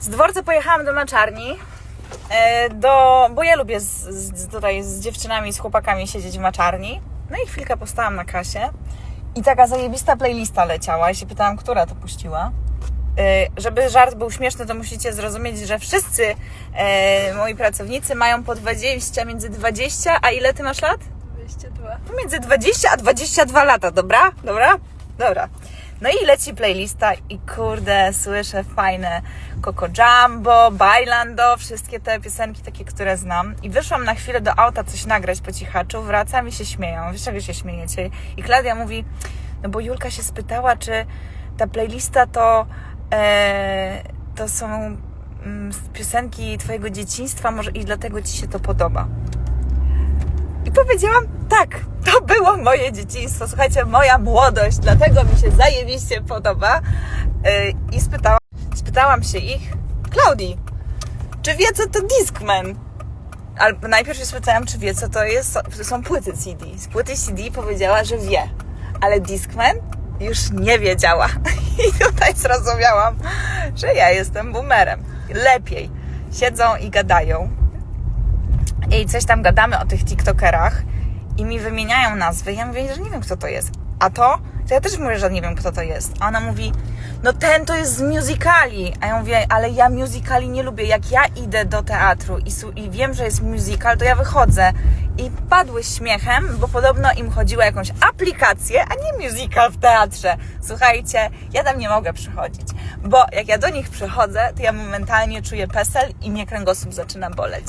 Z dworca pojechałam do Maczarni, e, do, bo ja lubię z, z, tutaj z dziewczynami, z chłopakami siedzieć w Maczarni. No i chwilkę postałam na kasie i taka zajebista playlista leciała. Ja się pytałam, która to puściła. E, Żeby żart był śmieszny, to musicie zrozumieć, że wszyscy e, moi pracownicy mają po 20, między 20, a ile ty masz lat? 22. Pomiędzy 20 a 22 lata, dobra? Dobra? Dobra. No i leci playlista i kurde, słyszę fajne Coco Jumbo, Bailando, wszystkie te piosenki takie, które znam. I wyszłam na chwilę do auta coś nagrać po cichaczu, wracam i się śmieją. Wiesz czego się śmiejecie? I Klaudia mówi, no bo Julka się spytała, czy ta playlista to, e, to są mm, piosenki twojego dzieciństwa może i dlatego ci się to podoba. Powiedziałam, tak, to było moje dzieciństwo, słuchajcie, moja młodość, dlatego mi się zajebiście podoba. Yy, I spytałam, spytałam się ich, Klaudii, czy wie, co to Discman? Albo najpierw się spytałam, czy wie, co to jest, to są płyty CD. Z płyty CD powiedziała, że wie, ale Discman już nie wiedziała. I tutaj zrozumiałam, że ja jestem boomerem. Lepiej. Siedzą i gadają, i coś tam gadamy o tych TikTokerach i mi wymieniają nazwy. Ja mówię, że nie wiem, kto to jest. A to? To ja też mówię, że nie wiem, kto to jest. A ona mówi, no ten to jest z musicali. A ja mówię, ale ja musicali nie lubię. Jak ja idę do teatru i, i wiem, że jest musical, to ja wychodzę. I padły śmiechem, bo podobno im chodziło jakąś aplikację, a nie musical w teatrze. Słuchajcie, ja tam nie mogę przychodzić, bo jak ja do nich przychodzę, to ja momentalnie czuję pesel i mnie kręgosłup zaczyna boleć.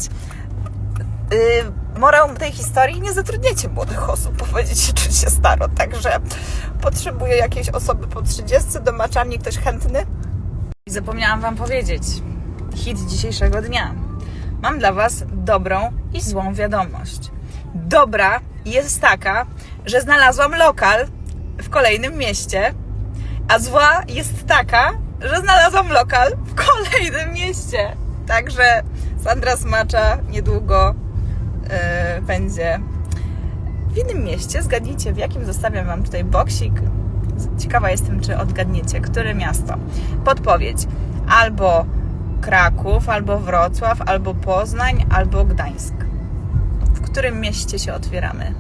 Yy, morał tej historii nie zatrudniacie młodych osób, bo będziecie czuć się staro, także potrzebuję jakiejś osoby po 30 do maczarni, ktoś chętny? I zapomniałam Wam powiedzieć, hit dzisiejszego dnia. Mam dla Was dobrą i złą wiadomość. Dobra jest taka, że znalazłam lokal w kolejnym mieście, a zła jest taka, że znalazłam lokal w kolejnym mieście. Także Sandra Smacza niedługo będzie w innym mieście. Zgadnijcie, w jakim zostawiam Wam tutaj boksik. Ciekawa jestem, czy odgadniecie, które miasto. Podpowiedź. Albo Kraków, albo Wrocław, albo Poznań, albo Gdańsk. W którym mieście się otwieramy?